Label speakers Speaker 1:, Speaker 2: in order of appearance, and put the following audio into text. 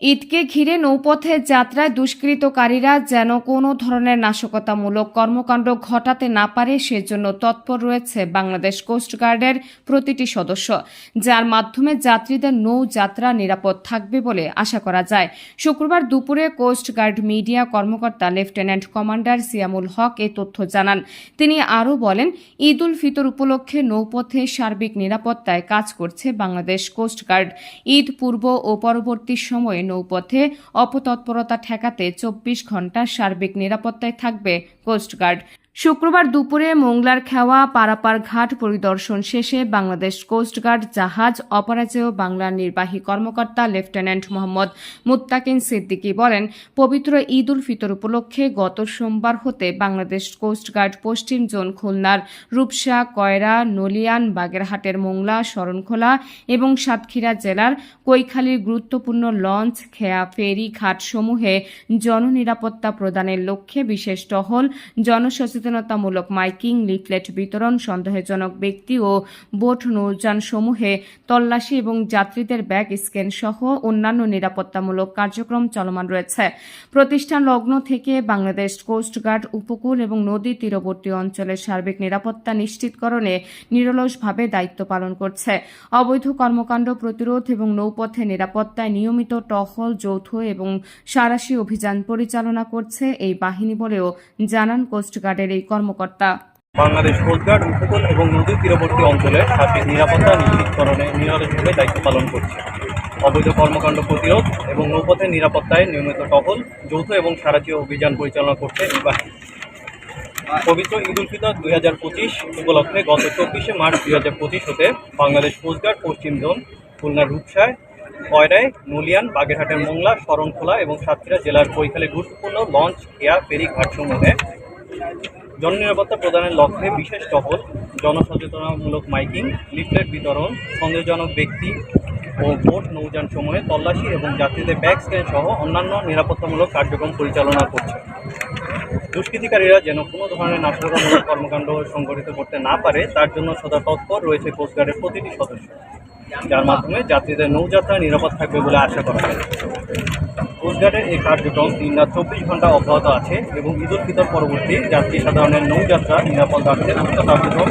Speaker 1: ঈদকে ঘিরে নৌপথে যাত্রায় দুষ্কৃতকারীরা যেন কোনো ধরনের নাশকতামূলক কর্মকাণ্ড ঘটাতে না পারে, সেজন্য তৎপর রয়েছে বাংলাদেশ কোস্টগার্ডের প্রতিটি সদস্য, যার মাধ্যমে যাত্রীদের নৌ যাত্রা নিরাপদ থাকবে বলে আশা করা যায়। শুক্রবার দুপুরে কোস্টগার্ড মিডিয়া কর্মকর্তা লেফটেন্যান্ট কমান্ডার সিয়ামুল হক এ তথ্য জানান। তিনি আরও বলেন, ঈদ উল ফিতর উপলক্ষে নৌপথে সার্বিক নিরাপত্তায় কাজ করছে বাংলাদেশ কোস্টগার্ড ঈদ পূর্ব ও পরবর্তী সময়ে নৌপথে অপতৎপরতা ঠেকাতে চব্বিশ ঘণ্টা সার্বিক নিরাপত্তায় থাকবে কোস্টগার্ড। শুক্রবার দুপুরে মোংলার খেওয়া পারাপার ঘাট পরিদর্শন শেষে বাংলাদেশ কোস্টগার্ড জাহাজ অপরাজেয় বাংলার নির্বাহী কর্মকর্তা লেফটেন্যান্ট মোহাম্মদ মুত্তাকিন সিদ্দিকী বলেন, পবিত্র ঈদ উল ফিতর উপলক্ষে গত সোমবার হতে বাংলাদেশ কোস্টগার্ড পশ্চিম জোন খুলনার রূপসা, কয়রা, নলিয়ান, বাগেরহাটের মোংলা, শরণখোলা এবং সাতক্ষীরা জেলার কৈখালীর গুরুত্বপূর্ণ লঞ্চ, খেয়া ফেরি ঘাটসমূহে জননিরাপত্তা প্রদানের লক্ষ্যে বিশেষ টহল জনসচেতনতামূলক মাইকিং, লিফলেট বিতরণ, সন্দেহজনক ব্যক্তি ও বোট নৌযান সমূহে তল্লাশি এবং যাত্রীদের ব্যাগ স্ক্যান সহ অন্যান্য নিরাপত্তামূলক কার্যক্রম চলমান রয়েছে। প্রতিষ্ঠান লগ্ন থেকে বাংলাদেশ কোস্টগার্ড উপকূল এবং নদী তীরবর্তী অঞ্চলের সার্বিক নিরাপত্তা নিশ্চিতকরণে নিরলসভাবে দায়িত্ব পালন করছে। অবৈধ কর্মকাণ্ড প্রতিরোধ এবং নৌপথে নিরাপত্তায় নিয়মিত টহল, যৌথ এবং সারাশি অভিযান পরিচালনা করছে এই বাহিনী বলেও জানান কোস্টগার্ডের এই কর্মকর্তা।
Speaker 2: বাংলাদেশ কোস্টগার্ড উপকূল এবং নদী তীরবর্তী অঞ্চলে সার্বিক নিরাপত্তা নিশ্চিতকরণে নিরলসভাবে দায়িত্ব পালন করছে। অবৈধ কর্মকাণ্ড প্রতিরোধ এবং নৌপথের নিরাপত্তায় নিয়মিত টহল, যৌথ এবং সারাজীয় অভিযান পরিচালনা করছে এই বাহিনী পবিত্র ঈদ উল ফিতর দুই হাজার পঁচিশ উপলক্ষে গত চব্বিশে মার্চ দুই হাজার পঁচিশ হতে বাংলাদেশ কোস্টগার্ড পশ্চিম জোন, খুলনার রূপসায়, কয়রায়, নলিয়ান, বাগেরহাটের মোংলা, শরণখোলা এবং সাতক্ষীরা জেলার কৈখালী গুরুত্বপূর্ণ লঞ্চ খেয়া ফেরি ঘাটসমূহে জননিরাপত্তা প্রদানের লক্ষ্যে বিশেষ টহল, জনসচেতনামূলক মাইকিং, লিফলেট বিতরণ, সন্দেহজনক ব্যক্তি ও বোট নৌযান সমূহে তল্লাশি এবং যাত্রীদের ব্যাগ স্ক্যান সহ অন্যান্য নিরাপত্তামূলক কার্যক্রম পরিচালনা করছে। দুষ্কৃতিকারীরা যেন কোনো ধরনের নাশকতামূলক কর্মকাণ্ড সংগঠিত করতে না পারে, তার জন্য সদা তৎপর রয়েছে কোস্টগার্ডের প্রতিটি সদস্য, যার মাধ্যমে যাত্রীদের নৌযাত্রা নিরাপদ থাকবে বলে আশা করা যায়। কোস্টগার্ডের এই কার্যক্রম তিন রাত চব্বিশ ঘণ্টা অব্যাহত আছে এবং ঈদ উল ফিতর পরবর্তী যাত্রী সাধারণের নৌযাত্রা নিরাপদ রাখতে উক্ত কার্যক্রম